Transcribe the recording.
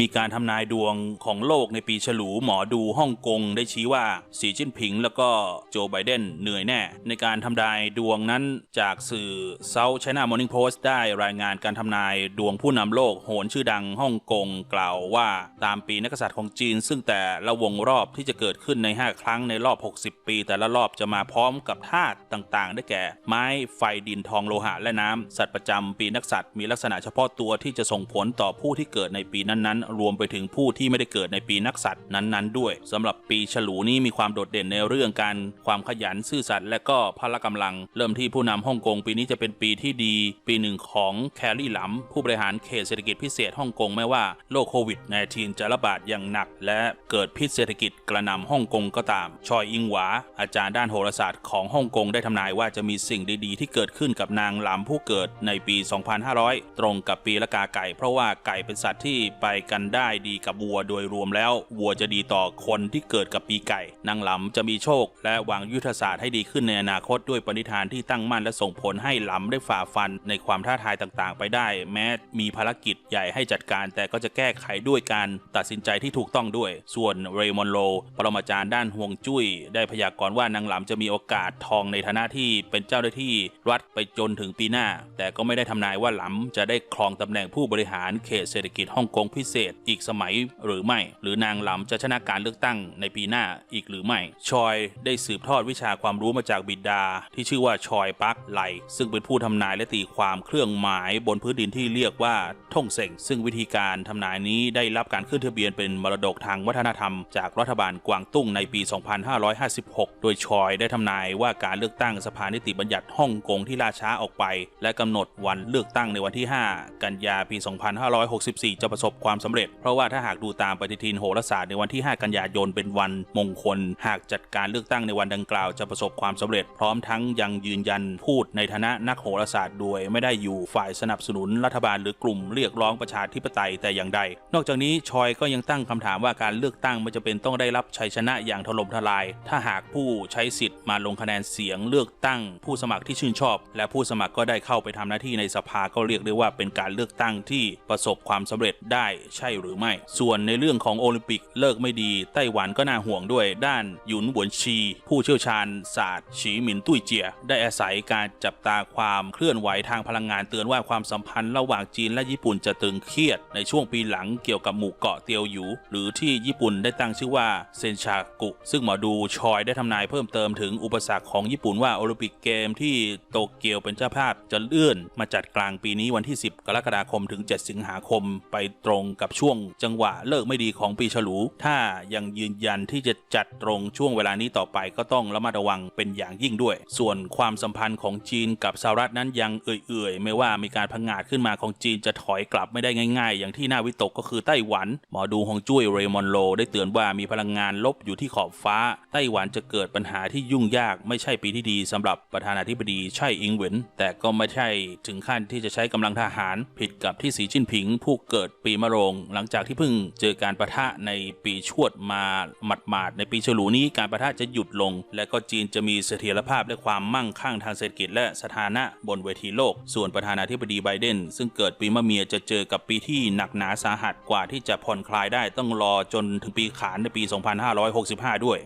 มีการทำนายดวงของโลกในปีฉลูหมอดูฮ่องกงได้ชี้ว่าสีจิ้นผิงแล้วก็โจไบเดนเหนื่อยแน่ ในการทำนายดวงนั้นจากสื่อ South China Morning Post ได้รายงานการทำนายดวงผู้นำโลกโหนชื่อดังฮ่องกงกล่าวว่าตามปีนักษัตริย์ของจีน ซึ่งแต่ละวงรอบที่จะเกิดขึ้นใน 5 ครั้งในรอบ 60 ปี แต่ละรอบจะมาพร้อมกับธาตุต่างๆ ได้แก่ ไม้ไฟดินทองโลหะและน้ำสัตว์ประจำปีนักษัตริย์มีลักษณะเฉพาะตัวที่จะส่งผลต่อผู้ที่เกิดในปีนั้นๆรวมไปถึงผู้ที่ไม่ได้เกิดในปีนักษัตริย์นั้นๆ ด้วยสำหรับปีฉลูนี้มีความโดดเด่นในเรื่องการความขยันซื่อสัตย์และก็พละกำลัง เริ่มที่ผู้นำฮ่องกงปีนี้จะเป็นปีที่ดี ปีหนึ่งของแคลรี่หลัมผู้บริหารเขตเศรษฐกิจพิเศษฮ่องกงไม่ว่าโรคโควิด -19 จะระบาดอย่างหนัก และเกิดพิษเศรษฐกิจกระหน่ำฮ่องกงก็ตาม ชอยอิงหวา อาจารย์ด้านโหราศาสตร์ของฮ่องกงได้ทำนายว่าจะมีสิ่งดีๆ ที่เกิดขึ้นกับนางหลำผู้เกิดในปี 2500 ตรงกับปีละกาไก่ เพราะว่าไก่เป็นสัตว์ที่ไปกันได้ดีกับวัวโดยรวมแล้ว วัวจะดีต่อคนที่เกิดกับปีไก่ นางหลำจะมีโชค และวางยุทธศาสตร์ให้ดีขึ้นในอนาคตด้วยปณิธานที่ตั้งมั่นและส่งผลให้หลำได้ฝ่าฟันในความท้าทายต่างๆ ไปได้ แม้มีภารกิจใหญ่ให้จัดการ แต่ก็จะแก้ไขด้วยการตัดสินใจที่ถูกต้องด้วย ส่วนเรย์มอนโล ปรมาจารย์ด้านห่วงจุ้ย ได้พยากรณ์ว่านางหลำจะมีโอกาสทองในฐานะที่เป็นเจ้าหน้าที่รัฐไปจนถึงปีหน้า แต่ก็ไม่ได้ทำนายว่าหลำจะได้ครองตำแหน่งผู้บริหารเขตเศรษฐกิจฮ่องกงพิเศษอีกสมัยหรือไม่ หรือนางหลำจะชนะการเลือกตั้งในปีหน้าอีกหรือไม่ ชอยได้สืบทอดวิชาความรู้มาจากบิดา ที่ชื่อว่าชอยปักไลซึ่งเป็นผู้ทำนายและตีความเครื่องหมายบนพื้นดินที่เรียกว่าท่งเซ็งซึ่งวิธีการทำนายนี้ได้รับการขึ้นทะเบียนเป็นมรดกทางวัฒนธรรม จากรัฐบาลกวางตุ้งในปี 2556 โดยชอยได้ทำนายว่าการเลือกตั้งสภานิติบัญญัติฮ่องกงที่ล่าช้าออกไป และกำหนดวันเลือกตั้งในวันที่ 5 กันยาปี 2564 จะประสบความสำเร็จ เพราะว่าถ้าหากดูตามปฏิทินโหราศาสตร์ในวันที่ 5 กันยายนเป็นวันมงคล หากจัดการเลือกตั้งในวันดังกล่าวจะประสบความสำเร็จ พร้อมทั้งยังยืนยันพูดในฐานะนักโหราศาสตร์โดยไม่ได้อยู่ฝ่ายสนับสนุนรัฐบาลหรือกลุ่มเรียกร้องประชาธิปไตยแต่อย่างใด นอกจากนี้ชอยก็ยังตั้งคำถามว่าการเลือกตั้งไม่จะเป็นต้องได้รับชัยชนะอย่างถล่มทลาย ถ้าหากผู้ใช้สิทธิ์มาลงคะแนนเสียงเลือกตั้ง ผู้สมัครที่ชื่นชอบ และผู้สมัครก็ได้เข้าไปทำหน้าที่ในสภาก็เรียกได้ว่าเป็นการเลือกตั้งที่ประสบความสำเร็จได้ใช่หรือไม่ ส่วนในเรื่องของโอลิมปิกเลิกไม่ดี ไต้หวันก็น่าห่วงด้วยด้านหยุนหวนชี ผู้เชี่ยวชาญศาสตร์ฉีหมินตุ้ยเจีย ได้อาศัยการจับตาความเคลื่อนไหวทางพลังงานเตือนว่าความสัมพันธ์ระหว่างจีนและญี่ปุ่นจะตึงเครียด ในช่วงปีหลังเกี่ยวกับหมู่เกาะเตียวหยู หรือที่ญี่ปุ่นได้ตั้งชื่อว่าเซนชากุ ซึ่งหมอดูชอยได้ทำนายเพิ่มเติมถึงอุปสรรคของญี่ปุ่นว่าโอลิมปิกเกมที่โตเกียวเป็นเจ้าภาพจะเลื่อนมาจัดกลางปีนี้วันที่ 10 กรกฎาคมถึง 7 สิงหาคมไปตรงกับช่วงจังหวะเลิกไม่ดีของปีฉลู ถ้ายังยืนยันที่จะจัดตรงช่วงเวลานี้ต่อไปก็ต้องระมัดระวังเป็นอย่างยิ่งด้วย ส่วนความสัมพันธ์ของจีนกับสหรัฐนั้นยังเอื่อยๆ ไม่ว่ามีการพังงาดขึ้นมาของจีนจะถอยกลับไม่ได้ง่ายๆ อย่างที่น่าวิตกก็คือไต้หวัน หมอดูฮงจุ้ยเรย์มอนโล ได้เตือนว่ามีพลังงานลบอยู่ที่ขอบฟ้า ไต้หวันจะเกิดปัญหาที่ยุ่งยากไม่ใช่ปีที่ดีสำหรับประธานาธิบดีไช่อิงเหวินแต่ก็ไม่ใช่ถึงขั้นที่จะใช้กำลังทหาร ผิดกับที่สีจิ้นผิงผู้เกิดปีมะโรงหลังจากที่เพิ่งเจอการประทะในปีชวดมาหมาดๆในปีฉลูนี้การประทะจะหยุดลง และก็จีนจะมีเสถียรภาพและความมั่งคั่งทางเศรษฐกิจและสถานะบนเวทีโลก ส่วนประธานาธิบดีไบเดน ซึ่งเกิดปีมะเมียจะเจอกับปีที่หนักหนาสาหัสกว่าที่จะผ่อนคลายได้ต้องรอจนถึงปีขานในปี 2565 ด้วย